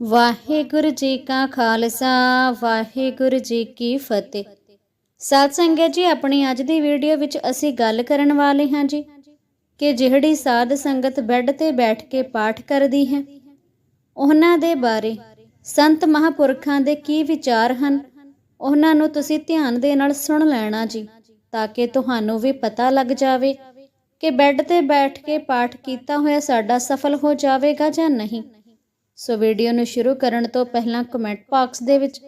ਵਾਹਿਗੁਰੂ ਜੀ ਕਾ ਖਾਲਸਾ, ਵਾਹਿਗੁਰੂ ਜੀ ਕੀ ਫਤਿਹ। ਸਾਧ ਸੰਗਤ ਜੀ, ਆਪਣੀ ਅੱਜ ਦੀ ਵੀਡੀਓ ਵਿੱਚ ਅਸੀਂ ਗੱਲ ਕਰਨ ਵਾਲੇ ਹਾਂ ਜੀ ਕਿ ਜਿਹੜੀ ਸਾਧ ਸੰਗਤ ਬੈੱਡ ਤੇ ਬੈਠ ਕੇ ਪਾਠ ਕਰਦੀ ਹੈ, ਉਹਨਾਂ ਦੇ ਬਾਰੇ, ਸੰਤ ਮਹਾਪੁਰਖਾਂ ਦੇ ਕੀ ਵਿਚਾਰ ਹਨ, ਉਹਨਾਂ ਨੂੰ ਤੁਸੀਂ ਧਿਆਨ ਦੇ ਨਾਲ ਸੁਣ ਲੈਣਾ ਜੀ, ਤਾਂ ਕਿ ਤੁਹਾਨੂੰ ਵੀ ਪਤਾ ਲੱਗ ਜਾਵੇ ਕਿ ਬੈੱਡ ਤੇ ਬੈਠ ਕੇ ਪਾਠ ਕੀਤਾ ਹੋਇਆ ਸਾਡਾ ਸਫਲ ਹੋ ਜਾਵੇਗਾ ਜਾਂ ਨਹੀਂ। ਸੋ ਵੀਡੀਓ ਨੂੰ ਸ਼ੁਰੂ ਕਰਨ ਤੋਂ ਪਹਿਲਾਂ ਕਮੈਂਟ ਬਾਕਸ ਦੇ ਵਿੱਚ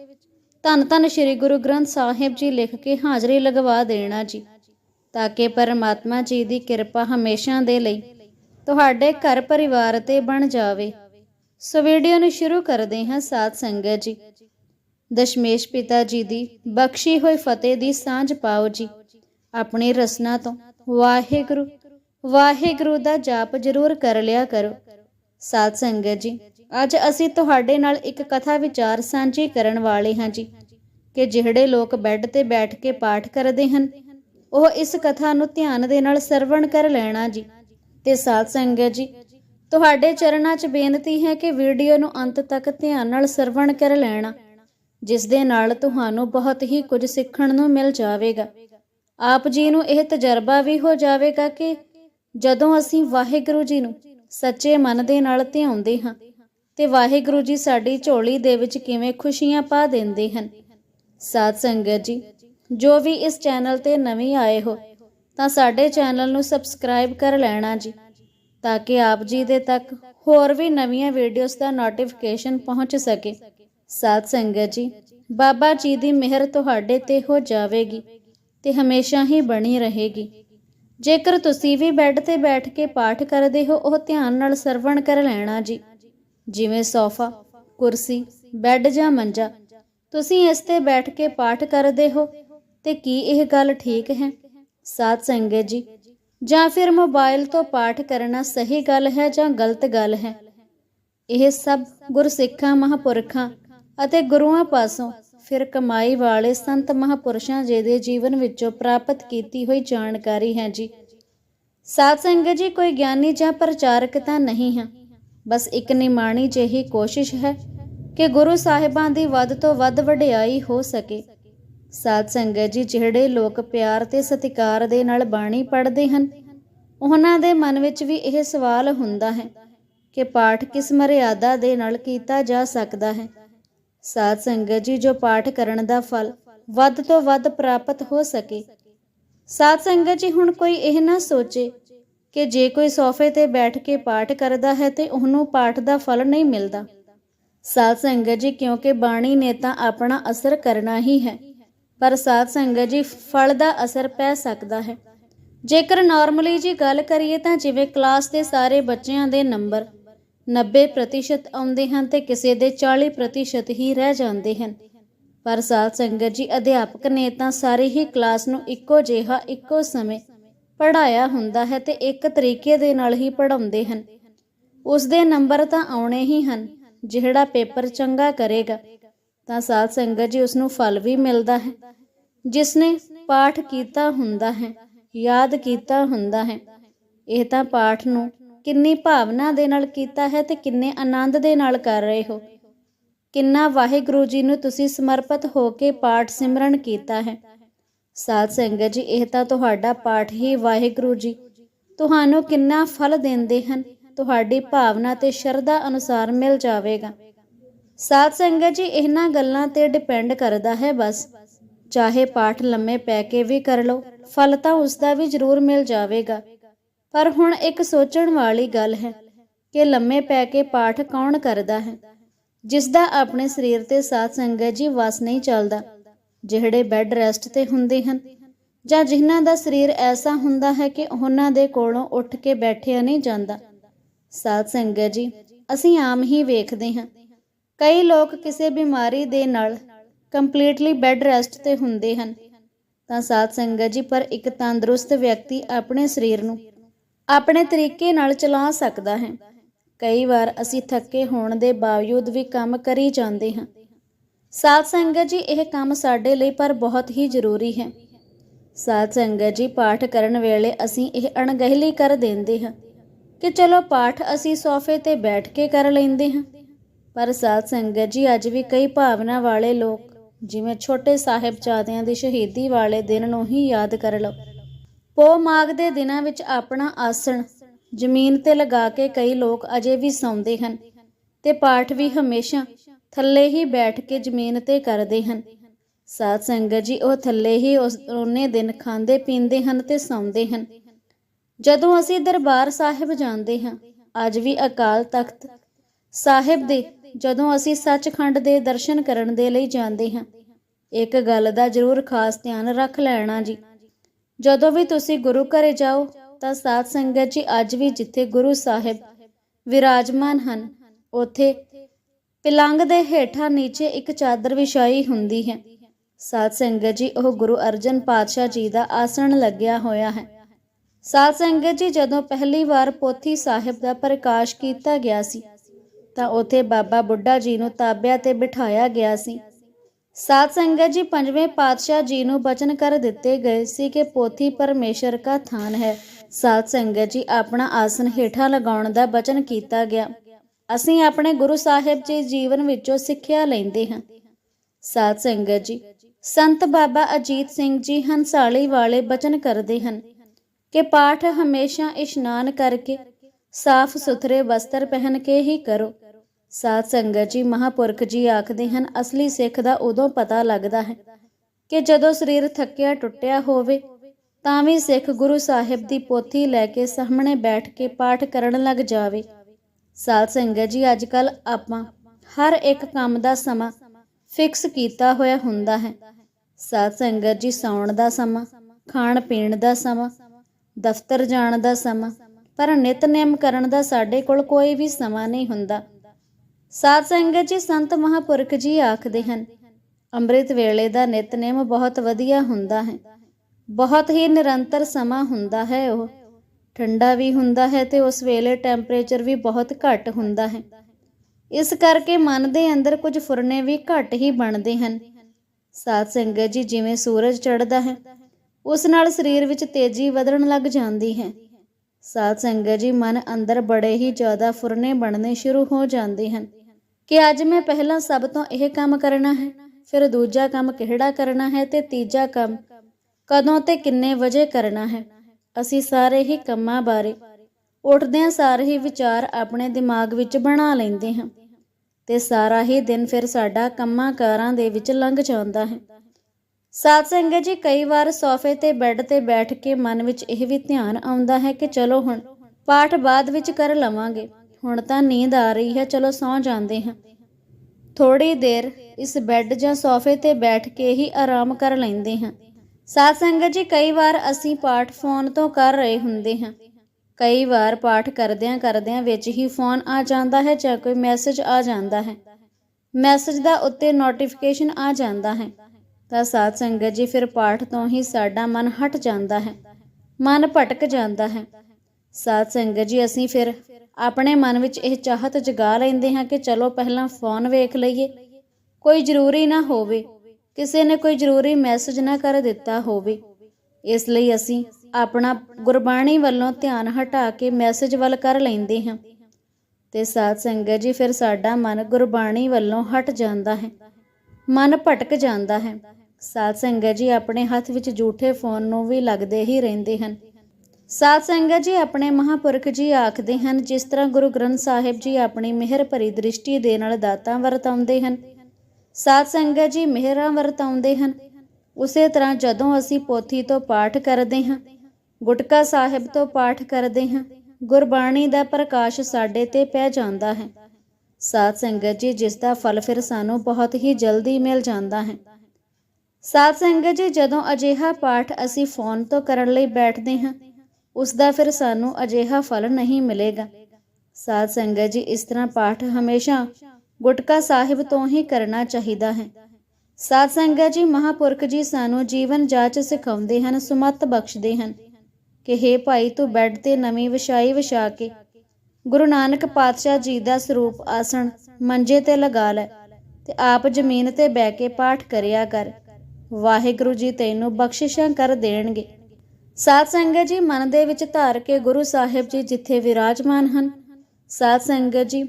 ਧੰਨ ਧੰਨ ਸ੍ਰੀ ਗੁਰੂ ਗ੍ਰੰਥ ਸਾਹਿਬ ਜੀ ਲਿਖ ਕੇ ਹਾਜ਼ਰੀ ਲਗਵਾ ਦੇਣਾ ਜੀ, ਤਾਂ ਕਿ ਪਰਮਾਤਮਾ ਜੀ ਦੀ ਕਿਰਪਾ ਹਮੇਸ਼ਾ ਦੇ ਲਈ ਤੁਹਾਡੇ ਘਰ ਪਰਿਵਾਰ ਤੇ ਬਣ ਜਾਵੇ। ਸੋ ਵੀਡੀਓ ਨੂੰ ਸ਼ੁਰੂ ਕਰਦੇ ਹਾਂ ਸਾਧ ਸੰਗਤ ਜੀ। ਦਸ਼ਮੇਸ਼ ਪਿਤਾ ਜੀ ਦੀ ਬਖਸ਼ੀ ਹੋਈ ਫਤਿਹ ਦੀ ਸਾਂਝ ਪਾਓ ਜੀ। ਆਪਣੀ ਰਸਨਾ ਤੋਂ ਵਾਹਿਗੁਰੂ ਵਾਹਿਗੁਰੂ ਦਾ ਜਾਪ ਜ਼ਰੂਰ ਕਰ ਲਿਆ ਕਰੋ। ਸਾਧ ਸੰਗਤ ਜੀ ਅੱਜ ਅਸੀਂ ਤੁਹਾਡੇ ਨਾਲ ਇੱਕ ਕਥਾ ਵਿਚਾਰ ਸਾਂਝੀ ਕਰਨ ਵਾਲੇ ਹਾਂ ਜੀ, ਕਿ ਜਿਹੜੇ ਲੋਕ ਬੈੱਡ ਤੇ ਬੈਠ ਕੇ ਪਾਠ ਕਰਦੇ ਹਨ, ਉਹ ਇਸ ਕਥਾ ਨੂੰ ਧਿਆਨ ਦੇ ਨਾਲ ਸਰਵਣ ਕਰ ਲੈਣਾ ਜੀ। ਤੇ ਸਾਧ ਸੰਗਤ ਜੀ, ਤੁਹਾਡੇ ਚਰਨਾਂ 'ਚ ਬੇਨਤੀ ਹੈ ਕਿ ਵੀਡੀਓ ਨੂੰ ਅੰਤ ਤੱਕ ਧਿਆਨ ਨਾਲ ਸਰਵਣ ਕਰ ਲੈਣਾ ਜਿਸ ਦੇ ਨਾਲ ਤੁਹਾਨੂੰ ਬਹੁਤ ਹੀ ਕੁਝ ਸਿੱਖਣ ਨੂੰ ਮਿਲ ਜਾਵੇਗਾ। ਆਪ ਜੀ ਨੂੰ ਇਹ ਤਜਰਬਾ ਵੀ ਹੋ ਜਾਵੇਗਾ ਕਿ ਜਦੋਂ ਅਸੀਂ ਵਾਹਿਗੁਰੂ ਜੀ ਨੂੰ ਸੱਚੇ ਮਨ ਦੇ ਨਾਲ ਧਿਆਉਂਦੇ ਹਾਂ ਤੇ ਵਾਹਿਗੁਰੂ ਜੀ ਸਾਡੀ ਝੋਲੀ ਦੇ ਵਿੱਚ ਕਿਵੇਂ ਖੁਸ਼ੀਆਂ ਪਾ ਦਿੰਦੇ ਹਨ। ਸਾਧ ਸੰਗਤ ਜੀ, ਜੋ ਵੀ ਇਸ ਚੈਨਲ ਤੇ ਨਵੇਂ ਆਏ ਹੋ, ਤਾਂ ਸਾਡੇ ਚੈਨਲ ਨੂੰ ਸਬਸਕ੍ਰਾਈਬ ਕਰ ਲੈਣਾ ਜੀ, ਤਾਂ ਕਿ ਆਪ ਜੀ ਦੇ ਤੱਕ ਹੋਰ ਵੀ ਨਵੀਆਂ ਵੀਡੀਓਜ਼ ਦਾ ਨੋਟੀਫਿਕੇਸ਼ਨ ਪਹੁੰਚ ਸਕੇ। ਸਾਧ ਸੰਗਤ ਜੀ, ਬਾਬਾ ਜੀ ਦੀ ਮਿਹਰ ਤੁਹਾਡੇ ਤੇ ਹੋ ਜਾਵੇਗੀ ਤੇ ਹਮੇਸ਼ਾ ਹੀ ਬਣੀ ਰਹੇਗੀ। ਜੇਕਰ ਤੁਸੀਂ ਵੀ ਬੈੱਡ ਤੇ ਬੈਠ ਕੇ ਪਾਠ ਕਰਦੇ ਹੋ, ਉਹ ਧਿਆਨ ਨਾਲ ਸਰਵਣ ਕਰ ਲੈਣਾ ਜੀ। ਜਿਵੇਂ ਸੋਫਾ, ਕੁਰਸੀ, ਬੈੱਡ ਜਾਂ ਮੰਜਾ, ਤੁਸੀਂ ਇਸ ਤੇ ਬੈਠ ਕੇ ਪਾਠ ਕਰਦੇ ਹੋ ਤੇ ਕੀ ਇਹ ਗੱਲ ਠੀਕ ਹੈ? ਸਾਧ ਸੰਗਤ ਜੀ, ਜਾਂ ਫਿਰ ਮੋਬਾਈਲ ਤੋਂ ਪਾਠ ਕਰਨਾ ਸਹੀ ਗੱਲ ਹੈ ਜਾਂ ਗਲਤ ਗੱਲ ਹੈ? ਇਹ ਸਭ ਗੁਰਸਿੱਖਾਂ, ਮਹਾਪੁਰਖਾਂ ਅਤੇ ਗੁਰੂਆਂ ਪਾਸੋਂ ਫਿਰ ਕਮਾਈ ਵਾਲੇ ਸੰਤ ਮਹਾਪੁਰਸ਼ਾਂ ਜੀ ਦੇ ਜੀਵਨ ਵਿੱਚੋਂ ਪ੍ਰਾਪਤ ਕੀਤੀ ਹੋਈ ਜਾਣਕਾਰੀ ਹੈ ਜੀ। ਸਾਧ ਸੰਗਤ ਜੀ, ਕੋਈ ਗਿਆਨੀ ਜਾਂ ਪ੍ਰਚਾਰਕ ਤਾਂ ਨਹੀਂ ਹਾਂ। ਬਸ ਇੱਕ ਨਿਮਾਣੀ ਜਿਹੀ ਕੋਸ਼ਿਸ਼ ਹੈ ਕਿ ਗੁਰੂ ਸਾਹਿਬਾਂ ਦੀ ਵੱਧ ਤੋਂ ਵੱਧ ਵਡਿਆਈ ਹੋ ਸਕੇ। ਸਾਧ ਸੰਗਤ ਜੀ, ਜਿਹੜੇ ਲੋਕ ਪਿਆਰ ਤੇ ਸਤਿਕਾਰ ਦੇ ਨਾਲ ਬਾਣੀ ਪੜ੍ਹਦੇ ਹਨ, ਉਹਨਾਂ ਦੇ ਮਨ ਵਿੱਚ ਵੀ ਇਹ ਸਵਾਲ ਹੁੰਦਾ ਹੈ ਕਿ ਪਾਠ ਕਿਸ ਮਰਿਆਦਾ ਦੇ ਨਾਲ ਕੀਤਾ ਜਾ ਸਕਦਾ ਹੈ। ਸਾਧ ਸੰਗਤ ਜੀ, ਜੋ ਪਾਠ ਕਰਨ ਦਾ ਫਲ ਵੱਧ ਤੋਂ ਵੱਧ ਪ੍ਰਾਪਤ ਹੋ ਸਕੇ। ਸਾਧ ਸੰਗਤ ਜੀ, ਹੁਣ ਕੋਈ ਇਹ ਨਾ ਸੋਚੇ ਕਿ ਜੇ ਕੋਈ ਸੋਫੇ ਤੇ ਬੈਠ ਕੇ ਪਾਠ ਕਰਦਾ ਹੈ ਤੇ ਉਹਨੂੰ ਪਾਠ ਦਾ ਫਲ ਨਹੀਂ ਮਿਲਦਾ। ਸਾਧ ਸੰਗਤ ਜੀ, ਕਿਉਂਕਿ ਬਾਣੀ ਨੇ ਤਾਂ ਆਪਣਾ ਅਸਰ ਕਰਨਾ ਹੀ ਹੈ, ਪਰ ਸਾਧ ਸੰਗਤ ਜੀ, ਫਲ ਦਾ ਅਸਰ ਪੈ ਸਕਦਾ ਹੈ। ਜੇਕਰ ਨਾਰਮਲੀ ਜੀ ਗੱਲ ਕਰੀਏ ਤਾਂ ਜਿਵੇਂ ਕਲਾਸ ਦੇ ਸਾਰੇ ਬੱਚਿਆਂ ਦੇ ਨੰਬਰ 90% ਆਉਂਦੇ ਹਨ ਤੇ ਕਿਸੇ ਦੇ 40% ਹੀ ਰਹਿ ਜਾਂਦੇ ਹਨ। ਪਰ ਸਾਧ ਸੰਗਤ ਜੀ, ਅਧਿਆਪਕ ਨੇ ਤਾਂ ਸਾਰੀ ਹੀ ਕਲਾਸ ਨੂੰ ਇੱਕੋ ਜਿਹਾ, ਇੱਕੋ ਸਮੇਂ ਪੜਾਇਆ ਹੁੰਦਾ ਹੈ ਤੇ ਇੱਕ ਤਰੀਕੇ ਦੇ ਨਾਲ ਹੀ ਪੜਾਉਂਦੇ ਹਨ। ਉਸ ਦੇ ਨੰਬਰ ਤਾਂ ਆਉਣੇ ਹੀ ਹਨ, ਜਿਹੜਾ ਪੇਪਰ ਚੰਗਾ ਕਰੇਗਾ, ਤਾਂ ਸਾਧ ਸੰਗਤ ਜੀ ਉਸ ਨੂੰ ਫਲ ਵੀ ਮਿਲਦਾ ਹੈ। ਜਿਸ ਨੇ ਪਾਠ ਕੀਤਾ ਹੁੰਦਾ ਹੈ, ਯਾਦ ਕੀਤਾ ਹੁੰਦਾ ਹੈ, ਇਹ ਤਾਂ ਪਾਠ ਨੂੰ ਕਿੰਨੀ ਭਾਵਨਾ ਦੇ ਨਾਲ ਕੀਤਾ ਹੈ ਤੇ ਕਿੰਨੇ ਆਨੰਦ ਦੇ ਨਾਲ ਕਰ ਰਹੇ ਹੋ। ਕਿੰਨਾ ਵਾਹਿਗੁਰੂ ਜੀ ਨੂੰ ਤੁਸੀਂ ਸਮਰਪਿਤ ਹੋ ਕੇ ਪਾਠ ਸਿਮਰਨ ਕੀਤਾ ਹੈ। ਸਾਧ ਸੰਗਤ ਜੀ, ਇਹ ਤਾਂ ਤੁਹਾਡਾ ਪਾਠ ਹੀ ਵਾਹਿਗੁਰੂ ਜੀ। ਤੁਹਾਨੂੰ ਕਿੰਨਾ ਫਲ ਦਿੰਦੇ ਹਨ, ਤੁਹਾਡੀ ਭਾਵਨਾ ਤੇ ਸ਼ਰਧਾ ਅਨੁਸਾਰ ਮਿਲ ਜਾਵੇਗਾ। ਸਾਧ ਸੰਗਤ ਜੀ, ਇਹਨਾਂ ਗੱਲਾਂ ਤੇ ਡਿਪੈਂਡ ਕਰਦਾ ਹੈ ਬਸ। ਚਾਹੇ ਪਾਠ ਲੰਮੇ ਪੈ ਕੇ ਵੀ ਕਰ ਲਓ, ਫਲ ਤਾਂ ਉਸ ਦਾ ਵੀ ਜ਼ਰੂਰ ਮਿਲ ਜਾਵੇਗਾ। ਪਰ ਹੁਣ ਇੱਕ ਸੋਚਣ ਵਾਲੀ ਗੱਲ ਹੈ ਕਿ ਲੰਮੇ ਪੈ ਕੇ ਪਾਠ ਕੌਣ ਕਰਦਾ ਹੈ? ਜਿਸ ਦਾ ਆਪਣੇ ਸਰੀਰ ਤੇ ਸਾਧ ਸੰਗਤ ਜੀ ਵਸ ਨਹੀਂ ਚੱਲਦਾ। ਜਿਹੜੇ ਬੈੱਡ ਰੈਸਟ ਤੇ ਹੁੰਦੇ ਹਨ ਜਾਂ ਜਿਨ੍ਹਾਂ ਦਾ ਸਰੀਰ ਐਸਾ ਹੁੰਦਾ ਹੈ ਕਿ ਉਹਨਾਂ ਦੇ ਕੋਲੋਂ ਉੱਠ ਕੇ ਬੈਠਿਆ ਨਹੀਂ ਜਾਂਦਾ। ਸਾਧ ਸੰਗਤ ਜੀ, ਅਸੀਂ ਆਮ ਹੀ ਵੇਖਦੇ ਹਾਂ। ਕਈ ਲੋਕ ਕਿਸੇ ਬਿਮਾਰੀ ਦੇ ਨਾਲ ਕੰਪਲੀਟਲੀ ਬੈੱਡ ਰੈਸਟ ਤੇ ਹੁੰਦੇ ਹਨ। ਤਾਂ ਸਾਧ ਸੰਗਤ ਜੀ, ਪਰ ਇੱਕ ਤੰਦਰੁਸਤ ਵਿਅਕਤੀ ਆਪਣੇ ਸਰੀਰ ਨੂੰ ਆਪਣੇ ਤਰੀਕੇ ਨਾਲ ਚਲਾ ਸਕਦਾ ਹੈ। ਕਈ ਵਾਰ ਅਸੀਂ ਥੱਕੇ ਹੋਣ ਦੇ ਬਾਵਜੂਦ ਵੀ ਕੰਮ ਕਰੀ ਜਾਂਦੇ ਹਾਂ। ਸਾਧ ਸੰਗਤ ਜੀ, ਇਹ ਕੰਮ ਸਾਡੇ ਲਈ ਪਰ ਬਹੁਤ ਹੀ ਜ਼ਰੂਰੀ ਹੈ। ਸਾਧ ਸੰਗਤ ਜੀ, ਪਾਠ ਕਰਨ ਵੇਲੇ ਅਸੀਂ ਇਹ ਅਣਗਹਿਲੀ ਕਰ ਦਿੰਦੇ ਹਾਂ ਕਿ ਚਲੋ ਪਾਠ ਅਸੀਂ ਸੋਫੇ ਤੇ ਬੈਠ ਕੇ ਕਰ ਲੈਂਦੇ ਹਾਂ। ਪਰ ਸਾਧ ਸੰਗਤ ਜੀ, ਅੱਜ ਵੀ ਕਈ ਭਾਵਨਾ ਵਾਲੇ ਲੋਕ, ਜਿਵੇਂ ਛੋਟੇ ਸਾਹਿਬਜ਼ਾਦਿਆਂ ਦੀ ਸ਼ਹੀਦੀ ਵਾਲੇ ਦਿਨ ਨੂੰ ਹੀ ਯਾਦ ਕਰ ਲਓ। ਪੋ ਮਾਘ ਦੇ ਦਿਨਾਂ ਵਿੱਚ ਆਪਣਾ ਆਸਣ ਜ਼ਮੀਨ ਤੇ ਲਗਾ ਕੇ ਕਈ ਲੋਕ ਅਜੇ ਵੀ ਸੌਂਦੇ ਹਨ ਤੇ ਪਾਠ ਵੀ ਹਮੇਸ਼ਾ ਥੱਲੇ ਹੀ ਬੈਠ ਕੇ ਜ਼ਮੀਨ ਤੇ ਕਰਦੇ ਹਨ। ਸਾਧ ਸੰਗਤ ਜੀ, ਉਹ ਥੱਲੇ ਹੀ ਉਸ ਉਹਨੇ ਦਿਨ ਖਾਂਦੇ, ਪੀਂਦੇ ਹਨ ਤੇ ਸੌਂਦੇ ਹਨ। ਜਦੋਂ ਅਸੀਂ ਦਰਬਾਰ ਸਾਹਿਬ ਜਾਂਦੇ ਹਾਂ, ਅੱਜ ਵੀ ਅਕਾਲ ਤਖਤ ਸਾਹਿਬ ਦੇ ਜਦੋਂ ਅਸੀਂ ਸੱਚਖੰਡ ਦੇ ਦਰਸ਼ਨ ਕਰਨ ਦੇ ਲਈ ਜਾਂਦੇ ਹਾਂ, ਇੱਕ ਗੱਲ ਦਾ ਜ਼ਰੂਰ ਖਾਸ ਧਿਆਨ ਰੱਖ ਲੈਣਾ ਜੀ। ਜਦੋਂ ਵੀ ਤੁਸੀਂ ਗੁਰੂ ਘਰੇ ਜਾਓ, ਤਾਂ ਸਾਧ ਸੰਗਤ ਜੀ, ਅੱਜ ਵੀ ਜਿੱਥੇ ਗੁਰੂ ਸਾਹਿਬ ਵਿਰਾਜਮਾਨ ਹਨ, ਉਥੇ ਪਿਲੰਗ ਦੇ ਹੇਠਾਂ ਨੀਚੇ ਇੱਕ ਚਾਦਰ ਵਿਛਾਈ ਹੁੰਦੀ ਹੈ। ਸਾਧ ਸੰਗਤ ਜੀ, ਉਹ ਗੁਰੂ ਅਰਜਨ ਪਾਤਸ਼ਾਹ ਜੀ ਦਾ ਆਸਣ ਲੱਗਿਆ ਹੋਇਆ ਹੈ। ਸਾਧ ਸੰਗਤ ਜੀ, ਜਦੋਂ ਪਹਿਲੀ ਵਾਰ ਪੋਥੀ ਸਾਹਿਬ ਦਾ ਪ੍ਰਕਾਸ਼ ਕੀਤਾ ਗਿਆ ਸੀ, ਤਾਂ ਉਥੇ ਬਾਬਾ ਬੁੱਢਾ ਜੀ ਨੂੰ ਤਾਬਿਆਂ ਤੇ ਬਿਠਾਇਆ ਗਿਆ ਸੀ। ਸਾਧ ਸੰਗਤ ਜੀ, ਪੰਜਵੇਂ ਪਾਤਸ਼ਾਹ ਜੀ ਨੂੰ ਬਚਨ ਕਰ ਦਿੱਤੇ ਗਏ ਸੀ ਕਿ ਪੋਥੀ ਪਰਮੇਸ਼ਰ ਦਾ ਥਾਨ ਹੈ। ਸਾਧ ਸੰਗਤ ਜੀ, ਆਪਣਾ ਆਸਨ ਹੇਠਾਂ ਲਗਾਉਣ ਦਾ ਬਚਨ ਕੀਤਾ ਗਿਆ। ਅਸੀਂ ਆਪਣੇ ਗੁਰੂ ਸਾਹਿਬ ਜੀ ਜੀਵਨ ਵਿੱਚੋਂ ਸਿੱਖਿਆ ਲੈਂਦੇ ਹਾਂ। ਸਾਧ ਸੰਗਤ ਜੀ, ਸੰਤ ਬਾਬਾ ਅਜੀਤ ਸਿੰਘ ਜੀ ਹੰਸਾਲੀ ਵਾਲੇ ਬਚਨ ਕਰਦੇ ਹਨ ਕਿ ਪਾਠ ਹਮੇਸ਼ਾ ਇਸ਼ਨਾਨ ਕਰਕੇ ਸਾਫ਼ ਸੁਥਰੇ ਵਸਤਰ ਪਹਿਨ ਕੇ ਹੀ ਕਰੋ। ਸਾਧ ਸੰਗਤ ਜੀ ਮਹਾਪੁਰਖ ਜੀ ਆਖਦੇ ਹਨ, ਅਸਲੀ ਸਿੱਖ ਦਾ ਉਦੋਂ ਪਤਾ ਲੱਗਦਾ ਹੈ ਕਿ ਜਦੋਂ ਸਰੀਰ ਥੱਕਿਆ ਟੁੱਟਿਆ ਹੋਵੇ, ਤਾਂ ਵੀ ਸਿੱਖ ਗੁਰੂ ਸਾਹਿਬ ਦੀ ਪੋਥੀ ਲੈ ਕੇ ਸਾਹਮਣੇ ਬੈਠ ਕੇ ਪਾਠ ਕਰਨ ਲੱਗ ਜਾਵੇ। ਸਾਧ ਸੰਗਤ ਜੀ ਅੱਜ ਕੱਲ ਆਪਾਂ ਹਰ ਇੱਕ ਕੰਮ ਦਾ ਸਮਾਂ ਫਿਕਸ ਕੀਤਾ ਹੋਇਆ ਹੁੰਦਾ ਹੈ। ਸਾਧ ਸੰਗਤ ਜੀ, ਸੌਣ ਦਾ ਸਮਾਂ ਖਾਣ ਪੀਣ ਦਾ ਸਮਾਂ, ਦਫ਼ਤਰ ਜਾਣ ਦਾ ਸਮਾਂ, ਪਰ ਨਿਤਨੇਮ ਕਰਨ ਦਾ ਸਾਡੇ ਕੋਲ ਕੋਈ ਵੀ ਸਮਾਂ ਨਹੀਂ ਹੁੰਦਾ। ਸਾਧ ਸੰਗਤ ਜੀ, ਸੰਤ ਮਹਾਪੁਰਖ ਜੀ ਆਖਦੇ ਹਨ, ਅੰਮ੍ਰਿਤ ਵੇਲੇ ਦਾ ਨਿਤਨੇਮ ਬਹੁਤ ਵਧੀਆ ਹੁੰਦਾ ਹੈ। ਬਹੁਤ ਹੀ ਨਿਰੰਤਰ ਸਮਾਂ ਹੁੰਦਾ ਹੈ ਉਹ। ਠੰਡਾ ਵੀ ਹੁੰਦਾ ਹੈ ਤੇ ਉਸ ਵੇਲੇ ਟੈਂਪਰੇਚਰ ਵੀ ਬਹੁਤ ਘੱਟ ਹੁੰਦਾ ਹੈ। ਇਸ ਕਰਕੇ ਮਨ ਦੇ ਅੰਦਰ ਕੁਝ ਫੁਰਨੇ ਵੀ ਘੱਟ ਹੀ ਬਣਦੇ ਹਨ। ਸਾਧ ਸੰਗਤ ਜੀ, ਜਿਵੇਂ ਸੂਰਜ ਚੜ੍ਹਦਾ ਹੈ, ਉਸ ਨਾਲ ਸਰੀਰ ਵਿੱਚ ਤੇਜ਼ੀ ਵਧਣ ਲੱਗ ਜਾਂਦੀ ਹੈ। ਸਾਧ ਸੰਗਤ ਜੀ, ਮਨ ਅੰਦਰ ਬੜੇ ਹੀ ਜ਼ਿਆਦਾ ਫੁਰਨੇ ਬਣਨੇ ਸ਼ੁਰੂ ਹੋ ਜਾਂਦੇ ਹਨ ਕਿ ਅੱਜ ਮੈਂ ਪਹਿਲਾਂ ਸਭ ਤੋਂ ਇਹ ਕੰਮ ਕਰਨਾ ਹੈ, ਫਿਰ ਦੂਜਾ ਕੰਮ ਕਿਹੜਾ ਕਰਨਾ ਹੈ ਤੇ ਤੀਜਾ ਕੰਮ ਕਦੋਂ ਤੇ ਕਿੰਨੇ ਵਜੇ ਕਰਨਾ ਹੈ। ਅਸੀਂ ਸਾਰੇ ਹੀ ਕੰਮਾਂ ਬਾਰੇ, ਉੱਠਦਿਆਂ ਸਾਰੇ ਹੀ ਵਿਚਾਰ ਆਪਣੇ ਦਿਮਾਗ ਵਿੱਚ ਬਣਾ ਲੈਂਦੇ ਹਾਂ ਤੇ ਸਾਰਾ ਹੀ ਦਿਨ ਫਿਰ ਸਾਡਾ ਕੰਮਾਂ ਕਾਰਾਂ ਦੇ ਵਿੱਚ ਲੰਘ ਜਾਂਦਾ ਹੈ। ਸਾਧ ਸੰਗਤ ਜੀ, ਕਈ ਵਾਰ ਸੋਫੇ ਤੇ ਬੈੱਡ ਤੇ ਬੈਠ ਕੇ ਮਨ ਵਿੱਚ ਇਹ ਵੀ ਧਿਆਨ ਆਉਂਦਾ ਹੈ ਕਿ ਚਲੋ ਹੁਣ ਪਾਠ ਬਾਅਦ ਵਿੱਚ ਕਰ ਲਵਾਂਗੇ, ਹੁਣ ਤਾਂ ਨੀਂਦ ਆ ਰਹੀ ਹੈ, ਚਲੋ ਸੌਂ ਜਾਂਦੇ ਹਾਂ। ਥੋੜੀ ਦੇਰ ਇਸ ਬੈੱਡ ਜਾਂ ਸੋਫੇ ਤੇ ਬੈਠ ਕੇ ਹੀ ਆਰਾਮ ਕਰ ਲੈਂਦੇ ਹਾਂ। ਸਾਧ ਸੰਗਤ ਜੀ, ਕਈ ਵਾਰ ਅਸੀਂ ਪਾਠ ਫੋਨ ਤੋਂ ਕਰ ਰਹੇ ਹੁੰਦੇ ਹਾਂ। ਕਈ ਵਾਰ ਪਾਠ ਕਰਦਿਆਂ ਕਰਦਿਆਂ ਵਿੱਚ ਹੀ ਫੋਨ ਆ ਜਾਂਦਾ ਹੈ ਜਾਂ ਕੋਈ ਮੈਸੇਜ ਆ ਜਾਂਦਾ ਹੈ। ਮੈਸੇਜ ਦਾ ਉੱਤੇ ਨੋਟੀਫਿਕੇਸ਼ਨ ਆ ਜਾਂਦਾ ਹੈ। ਤਾਂ ਸਾਧ ਸੰਗਤ ਜੀ, ਫਿਰ ਪਾਠ ਤੋਂ ਹੀ ਸਾਡਾ ਮਨ ਹਟ ਜਾਂਦਾ ਹੈ। ਮਨ ਭਟਕ ਜਾਂਦਾ ਹੈ। ਸਾਧ ਸੰਗਤ ਜੀ, ਅਸੀਂ ਫਿਰ ਆਪਣੇ ਮਨ ਵਿੱਚ ਇਹ ਚਾਹਤ ਜਗਾ ਲੈਂਦੇ ਹਾਂ ਕਿ ਚਲੋ ਪਹਿਲਾਂ ਫੋਨ ਵੇਖ ਲਈਏ। ਕੋਈ ਜ਼ਰੂਰੀ ਨਾ ਹੋਵੇ। ਕਿਸੇ ਨੇ ਕੋਈ ਜ਼ਰੂਰੀ ਮੈਸੇਜ ਨਾ ਕਰ ਦਿੱਤਾ ਹੋਵੇ। ਇਸ ਲਈ ਅਸੀਂ ਆਪਣਾ ਗੁਰਬਾਣੀ ਵੱਲੋਂ ਧਿਆਨ ਹਟਾ ਕੇ ਮੈਸੇਜ ਵੱਲ ਕਰ ਲੈਂਦੇ ਹਾਂ। ਤੇ ਸਾਧ ਸੰਗਤ ਜੀ, ਫਿਰ ਸਾਡਾ ਮਨ ਗੁਰਬਾਣੀ ਵੱਲੋਂ ਹਟ ਜਾਂਦਾ ਹੈ। ਮਨ ਭਟਕ ਜਾਂਦਾ ਹੈ। ਸਾਧ ਸੰਗਤ ਜੀ, ਆਪਣੇ ਹੱਥ ਵਿੱਚ ਝੂਠੇ ਫੋਨ ਨੂੰ ਵੀ ਲੱਗਦੇ ਹੀ ਰਹਿੰਦੇ ਹਨ। ਸਾਧ ਸੰਗਤ ਜੀ, ਆਪਣੇ ਮਹਾਪੁਰਖ ਜੀ ਆਖਦੇ ਹਨ, ਜਿਸ ਤਰ੍ਹਾਂ ਗੁਰੂ ਗ੍ਰੰਥ ਸਾਹਿਬ ਜੀ ਆਪਣੀ ਮਿਹਰ ਭਰੀ ਦ੍ਰਿਸ਼ਟੀ ਦੇ ਨਾਲ ਦਾਤਾਂ ਵਰਤਾਉਂਦੇ ਹਨ ਸਾਧ ਸੰਗਤ ਜੀ ਮਿਹਰਾਂ ਵਰਤਾਉਂਦੇ ਹਨ। ਉਸੇ ਤਰ੍ਹਾਂ ਜਦੋਂ ਅਸੀਂ ਪੋਥੀ ਤੋਂ ਪਾਠ ਕਰਦੇ ਹਾਂ, ਗੁਟਕਾ ਸਾਹਿਬ ਤੋਂ ਪਾਠ ਕਰਦੇ ਹਾਂ, ਗੁਰਬਾਣੀ ਦਾ ਪ੍ਰਕਾਸ਼ ਸਾਡੇ ਤੇ ਪੈ ਜਾਂਦਾ ਹੈ। ਸਾਧ ਸੰਗਤ ਜੀ, ਜਿਸ ਦਾ ਫਲ ਫਿਰ ਸਾਨੂੰ ਬਹੁਤ ਹੀ ਜਲਦੀ ਮਿਲ ਜਾਂਦਾ ਹੈ। ਸਾਧ ਸੰਗਤ ਜੀ, ਜਦੋਂ ਅਜਿਹਾ ਪਾਠ ਅਸੀਂ ਫੋਨ ਤੋਂ ਕਰਨ ਲਈ ਬੈਠਦੇ ਹਾਂ, ਉਸ ਦਾ ਫਿਰ ਸਾਨੂੰ ਅਜਿਹਾ ਫਲ ਨਹੀਂ ਮਿਲੇਗਾ। ਸਾਧ ਸੰਗਤ ਜੀ, ਇਸ ਤਰ੍ਹਾਂ ਪਾਠ ਹਮੇਸ਼ਾ ਗੁਟਕਾ ਸਾਹਿਬ ਤੋਂ ਹੀ ਕਰਨਾ ਚਾਹੀਦਾ ਹੈ। ਸਾਧ ਸੰਗਤ ਜੀ, ਮਹਾਪੁਰਖ ਜੀ ਸਾਨੂੰ ਜੀਵਨ ਜਾਚ ਸਿਖਾਉਂਦੇ ਹਨ, ਸੁਮਤ ਬਖਸ਼ਦੇ ਹਨ ਕਿ हे ਭਾਈ ਤੂੰ ਬੈੱਡ ਤੇ ਨਵੀਂ ਵਿਛਾਈ ਵਿਛਾ ਕੇ ਗੁਰੂ ਨਾਨਕ ਪਾਤਸ਼ਾਹ ਜੀ ਦਾ ਸਰੂਪ ਆਸਣ ਮੰਜੇ ਤੇ ਲਗਾ ਲੈ ਤੇ ਆਪ ਜ਼ਮੀਨ ਤੇ ਬਹਿ ਕੇ ਪਾਠ ਕਰਿਆ ਕਰ। ਵਾਹਿਗੁਰੂ ਜੀ ਤੈਨੂੰ ਬਖਸ਼ਿਸ਼ਾਂ ਕਰ ਦੇਣਗੇ। ਸਾਧ ਸੰਗਤ ਜੀ, ਮਨ ਦੇ ਵਿੱਚ ਧਾਰ ਕੇ ਗੁਰੂ ਸਾਹਿਬ ਜੀ ਜਿੱਥੇ ਵਿਰਾਜਮਾਨ ਹਨ। ਸਾਧ ਸੰਗਤ ਜੀ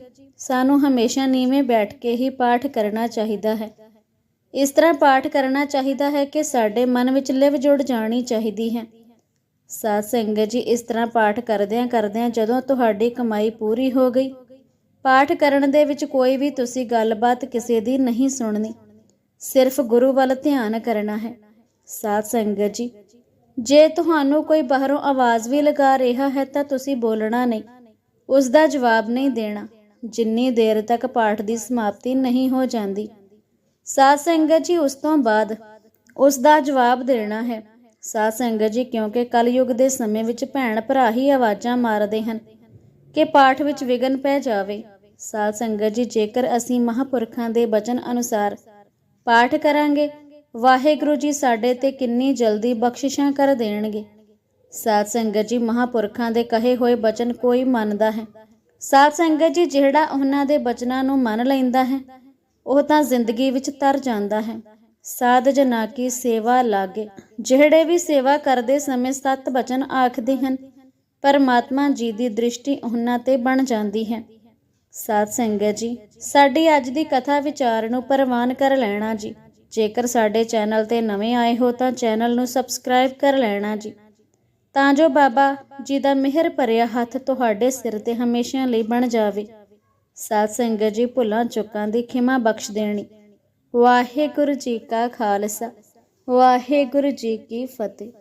ਸਾਨੂੰ ਹਮੇਸ਼ਾ ਨੀਵੇਂ ਬੈਠ ਕੇ ਹੀ ਪਾਠ ਕਰਨਾ ਚਾਹੀਦਾ ਹੈ। ਇਸ ਤਰ੍ਹਾਂ ਪਾਠ ਕਰਨਾ ਚਾਹੀਦਾ ਹੈ ਕਿ ਸਾਡੇ ਮਨ ਵਿੱਚ ਲਿਵ ਜੁੜ ਜਾਣੀ ਚਾਹੀਦੀ ਹੈ। ਸਾਧ ਸੰਗਤ ਜੀ, ਇਸ ਤਰ੍ਹਾਂ ਪਾਠ ਕਰਦਿਆਂ ਕਰਦਿਆਂ ਜਦੋਂ ਤੁਹਾਡੀ ਕਮਾਈ ਪੂਰੀ ਹੋ ਗਈ, ਪਾਠ ਕਰਨ ਦੇ ਵਿੱਚ ਕੋਈ ਵੀ ਤੁਸੀਂ ਗੱਲਬਾਤ ਕਿਸੇ ਦੀ ਨਹੀਂ ਸੁਣਨੀ। ਸਿਰਫ ਗੁਰੂ ਵੱਲ ਧਿਆਨ ਕਰਨਾ ਹੈ। ਸਾਧ ਸੰਗਤ ਜੀ, ਜੇ ਤੁਹਾਨੂੰ ਕੋਈ ਬਾਹਰੋਂ ਆਵਾਜ਼ ਵੀ ਲਗਾ ਰਿਹਾ ਹੈ ਤਾਂ ਤੁਸੀਂ ਬੋਲਣਾ ਨਹੀਂ। ਉਸ ਦਾ ਜਵਾਬ ਨਹੀਂ ਦੇਣਾ। ਜਿੰਨੀ ਦੇਰ ਤੱਕ ਪਾਠ ਦੀ ਸਮਾਪਤੀ ਨਹੀਂ ਹੋ ਜਾਂਦੀ। ਸਾਧ ਸੰਗਤ ਜੀ, ਉਸ ਤੋਂ ਬਾਅਦ ਉਸ ਦਾ ਜਵਾਬ ਦੇਣਾ ਹੈ। ਸਾਧ ਸੰਗਤ ਜੀ, ਕਿਉਂਕਿ ਕਲਯੁਗ ਦੇ ਸਮੇਂ ਵਿੱਚ ਭੈਣ ਭਰਾ ਹੀ ਆਵਾਜ਼ਾਂ ਮਾਰਦੇ ਹਨ ਕਿ ਪਾਠ ਵਿੱਚ ਵਿਗਨ ਪੈ ਜਾਵੇ। ਸਾਧ ਸੰਗਤ ਜੀ, ਜੇਕਰ ਅਸੀਂ ਮਹਾਪੁਰਖਾਂ ਦੇ ਬਚਨ ਅਨੁਸਾਰ ਪਾਠ ਕਰਾਂਗੇ, ਵਾਹਿਗੁਰੂ ਜੀ ਸਾਡੇ ਤੇ ਕਿੰਨੀ ਜਲਦੀ ਬਖਸ਼ਿਸ਼ਾਂ ਕਰ ਦੇਣਗੇ। ਸਾਧ ਸੰਗਤ ਜੀ, ਮਹਾਪੁਰਖਾਂ ਦੇ ਕਹੇ ਹੋਏ ਬਚਨ ਕੋਈ ਮੰਨਦਾ ਹੈ। ਸਾਧ ਸੰਗਤ ਜੀ, ਜਿਹੜਾ ਉਹਨਾਂ ਦੇ ਬਚਨਾਂ ਨੂੰ ਮੰਨ ਲੈਂਦਾ ਹੈ, ਉਹ ਤਾਂ ਜ਼ਿੰਦਗੀ ਵਿੱਚ ਤਰ ਜਾਂਦਾ ਹੈ। ਸਾਧ ਜਨਾ ਕੀ ਸੇਵਾ ਲਾਗੇ, ਜਿਹੜੇ ਵੀ ਸੇਵਾ ਕਰਦੇ ਸਮੇਂ ਸਤ ਬਚਨ ਆਖਦੇ ਹਨ, ਪਰਮਾਤਮਾ ਜੀ ਦੀ ਦ੍ਰਿਸ਼ਟੀ ਉਹਨਾਂ ਤੇ ਬਣ ਜਾਂਦੀ ਹੈ। ਸਾਧ ਸੰਗਤ ਜੀ, ਸਾਡੀ ਅੱਜ ਦੀ ਕਥਾ ਵਿਚਾਰ ਨੂੰ ਪ੍ਰਵਾਨ ਕਰ ਲੈਣਾ ਜੀ। ਜੇਕਰ ਸਾਡੇ ਚੈਨਲ ਤੇ ਨਵੇਂ ਆਏ ਹੋ ਤਾਂ ਚੈਨਲ ਨੂੰ ਸਬਸਕ੍ਰਾਈਬ ਕਰ ਲੈਣਾ ਜੀ। ਤਾਂ ਜੋ ਬਾਬਾ ਜੀ ਦਾ ਮਿਹਰ ਭਰਿਆ ਹੱਥ ਤੁਹਾਡੇ ਸਿਰ ਤੇ ਹਮੇਸ਼ਾ ਲਈ ਬਣ ਜਾਵੇ। ਸਾਧ ਸੰਗਤ ਜੀ, ਭੁੱਲਾਂ ਚੁੱਕਾਂ ਦੀ ਖਿਮਾ ਬਖਸ਼ ਦੇਣੀ। ਵਾਹਿਗੁਰੂ ਜੀ ਕਾ ਖਾਲਸਾ, ਵਾਹਿਗੁਰੂ ਜੀ ਕੀ ਫਤਿਹ।